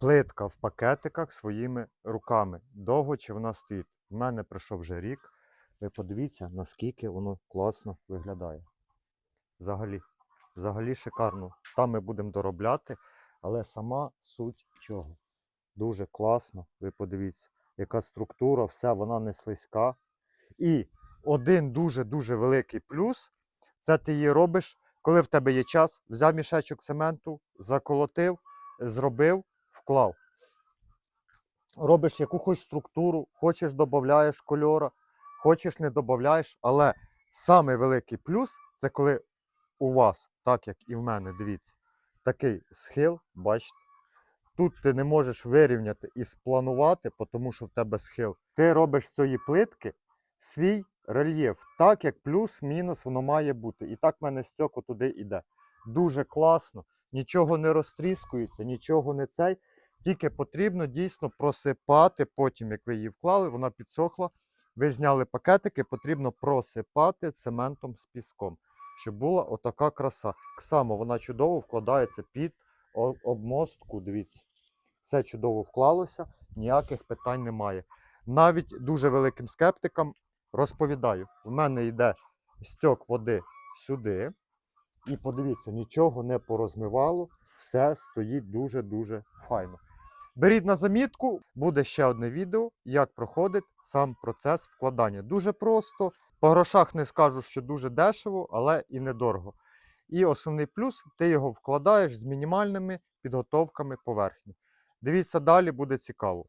плитка в пакетиках своїми руками. Довго чи вона стоїть. У мене пройшов вже рік. Ви подивіться, наскільки воно класно виглядає. Взагалі, взагалі шикарно. Там ми будемо доробляти, але сама суть чого. Дуже класно. Ви подивіться, яка структура, все, вона не слизька. І один дуже-дуже великий плюс це ти її робиш, коли в тебе є час, взяв мішечок цементу, заколотив, зробив, вклав. Робиш яку хочеш структуру, хочеш додаєш кольора, хочеш не додаєш, але самий великий плюс це коли у вас, так як і в мене, дивіться, такий схил, бачите. Тут ти не можеш вирівняти і спланувати, тому що в тебе схил. Ти робиш з цієї плитки свій рельєф, так як плюс-мінус воно має бути. І так в мене стеко туди йде. Дуже класно, нічого не розтріскується, нічого не цей. Тільки потрібно дійсно просипати потім, як ви її вклали, вона підсохла. Ви зняли пакетики, потрібно просипати цементом з піском, щоб була отака краса. Так само вона чудово вкладається під обмостку. Дивіться, все чудово вклалося, ніяких питань немає. Навіть дуже великим скептикам розповідаю: в мене йде стьок води сюди, і подивіться, нічого не порозмивало, все стоїть дуже-дуже файно. Беріть на замітку, буде ще одне відео, як проходить сам процес вкладання. Дуже просто. По грошах не скажу, що дуже дешево, але і недорого. І основний плюс ти його вкладаєш з мінімальними підготовками поверхні. Дивіться далі, буде цікаво.